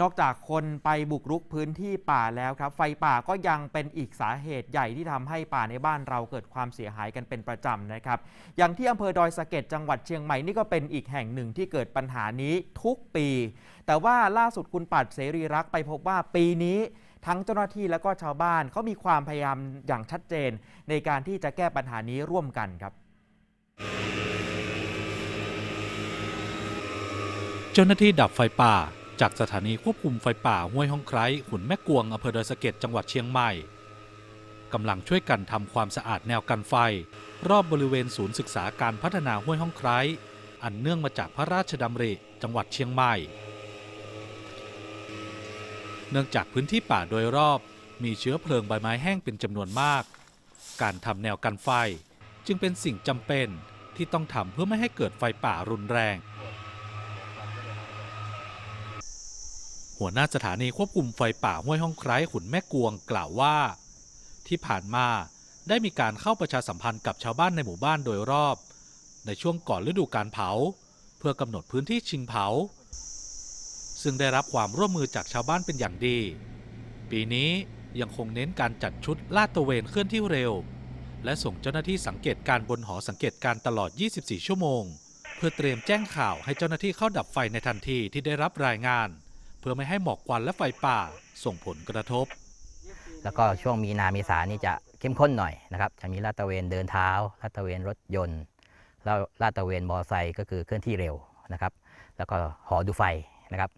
นอกจากคนไปบุกรุกพื้นที่ป่าแล้วครับ ไฟป่าก็ยังเป็นอีกสาเหตุใหญ่ที่ทำให้ป่าในบ้านเราเกิดความเสียหายกันเป็นประจำนะครับ อย่างที่อำเภอดอยสะเก็ดจังหวัดเชียงใหม่นี่ก็เป็นอีกแห่งหนึ่งที่เกิดปัญหานี้ทุกปี แต่ว่าล่าสุดคุณปัดเสรีรักไปพบว่าปีนี้ทั้งเจ้าหน้าที่และก็ชาวบ้านเขามีความพยายามอย่างชัดเจน ในการที่จะแก้ปัญหานี้ร่วมกันครับ เจ้าหน้าที่ดับไฟป่า จากสถานีควบคุมไฟป่าห้วยห้องไคร้ขุนแม่กวงอำเภอดอยสะเก็ดจังหวัดเชียงใหม่กำลังช่วยกันทำความสะอาดแนวกันไฟ รอบบริเวณศูนย์ศึกษาการพัฒนาห้วยห้องไคร้อันเนื่องมาจากพระราชดำริจังหวัดเชียงใหม่ เนื่องจากพื้นที่ป่าโดยรอบมีเชื้อเพลิงใบไม้แห้งเป็นจำนวนมาก การทำแนวกันไฟจึงเป็นสิ่งจำเป็นที่ต้องทำเพื่อไม่ให้เกิดไฟป่ารุนแรง หัวหน้าสถานีควบคุมไฟป่าห้วยห้องไคร้ขุนแม่กวงกล่าวว่า ที่ผ่านมาได้มีการเข้าประชาสัมพันธ์กับชาวบ้านในหมู่บ้านโดยรอบ ในช่วงก่อนฤดูการเผา เพื่อกำหนดพื้นที่ชิงเผา ซึ่งได้รับความร่วมมือจากชาวบ้านเป็นอย่างดี ปีนี้ยังคงเน้นการจัดชุดลาดตระเวนเคลื่อนที่เร็ว และส่งเจ้าหน้าที่สังเกตการณ์บนหอสังเกตการณ์ตลอด 24 ชั่วโมง เพื่อเตรียมแจ้งข่าวให้เจ้าหน้าที่เข้าดับไฟในทันทีที่ได้รับรายงาน เพื่อไม่ให้หมอกควันและไฟป่าส่งผลกระทบ แล้วก็ช่วงมีนาเมษานี่จะเข้มข้นหน่อยนะครับ จะมีลาดตระเวนเดินเท้าลาดตระเวนรถยนต์แล้วลาดตระเวนมอเตอร์ไซค์ก็คือเคลื่อนที่เร็วนะครับ แล้วก็หอดูไฟนะครับ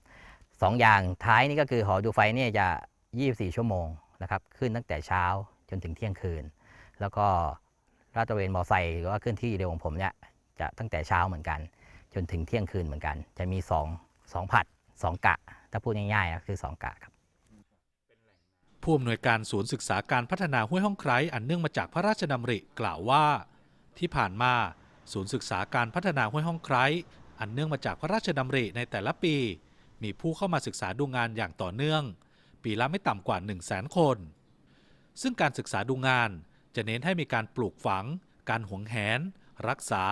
สองอย่างท้ายนี่ก็คือหอดูไฟเนี่ยจะ 24 ชั่วโมงนะครับ ขึ้นตั้งแต่เช้าจนถึงเที่ยงคืน แล้วก็ลาดตระเวนมอเตอร์ไซค์หรือว่าเคลื่อนที่เร็วของผมเนี่ยจะตั้งแต่เช้าเหมือนกัน จนถึงเที่ยงคืนเหมือนกัน จะมี2 2ผัด 2 กะ ถ้าพูดง่ายๆก็คือ 2 กะครับผู้อำนวยการศูนย์ศึกษาการพัฒนาห้วยห้องไคร้อันเนื่องมาจากพระราชดำริกล่าวว่า ที่ผ่านมาศูนย์ศึกษาการพัฒนาห้วยห้องไคร้อันเนื่องมาจากพระราชดำริในแต่ละปี มีผู้เข้ามาศึกษาดูงานอย่างต่อเนื่อง ปีละไม่ต่ำกว่า 1 0 0 0 0แสนคน ซึ่งการศึกษาดูงานจะเน้นให้มีการปลูกฝัง การหวงแหน รักษา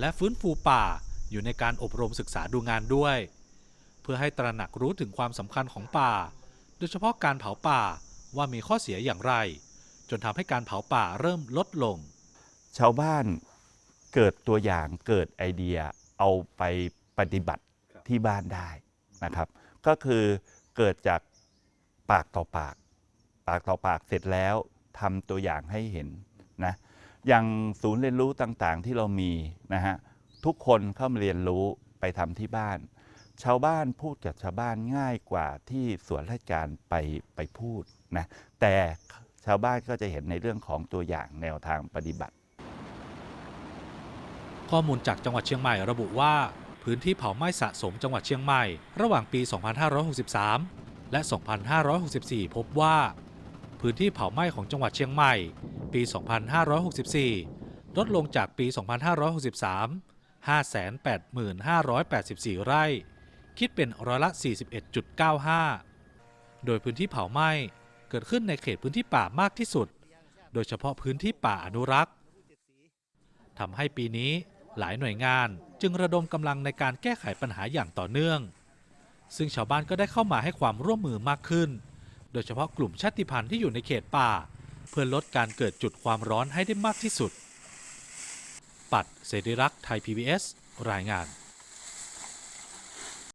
และฟื้นฟูป่า อยู่ในการอบรมศึกษาดูงานด้วย พื่อให้ตระหนักรู้ถึงความสำคัญของป่า โดยเฉพาะการเผาป่าว่ามีข้อเสียอย่างไร จนทำให้การเผาป่าเริ่มลดลง ชาวบ้านเกิดตัวอย่างเกิดไอเดียเอาไปปฏิบัติที่บ้านได้นะครับ ก็คือเกิดจากปากต่อปาก ปากต่อปากเสร็จแล้วทำตัวอย่างให้เห็นนะอย่างศูนย์เรียนรู้ต่างๆที่เรามีนะฮะทุกคนเข้ามาเรียนรู้ไปทำที่บ้าน ชาวบ้านพูดกับชาวบ้านง่ายกว่าที่ส่วนราชการไปไปพูดนะแต่ชาวบ้านก็จะเห็นในเรื่องของตัวอย่างแนวทางปฏิบัติ ข้อมูลจากจังหวัดเชียงใหม่ระบุว่า พื้นที่เผาไหม้สะสมจังหวัดเชียงใหม่ ระหว่างปี 2563 และ 2564 พบว่า พื้นที่เผาไหม้ของจังหวัดเชียงใหม่ ปี 2564 ลดลงจากปี 2563 585,584 ไร่ คิดเป็นร้อยละ 41.95 โดยพื้นที่เผาไหม้เกิดขึ้นในเขตพื้นที่ป่ามากที่สุด โดยเฉพาะพื้นที่ป่าอนุรักษ์ทำให้ปีนี้หลายหน่วยงานจึงระดมกำลังในการแก้ไขปัญหาอย่างต่อเนื่อง ซึ่งชาวบ้านก็ได้เข้ามาให้ความร่วมมือมากขึ้น โดยเฉพาะกลุ่มชาติพันธุ์ที่อยู่ในเขตป่า เพื่อลดการเกิดจุดความร้อนให้ได้มากที่สุด ปัดเสรีรักษ์ไทย PBS รายงาน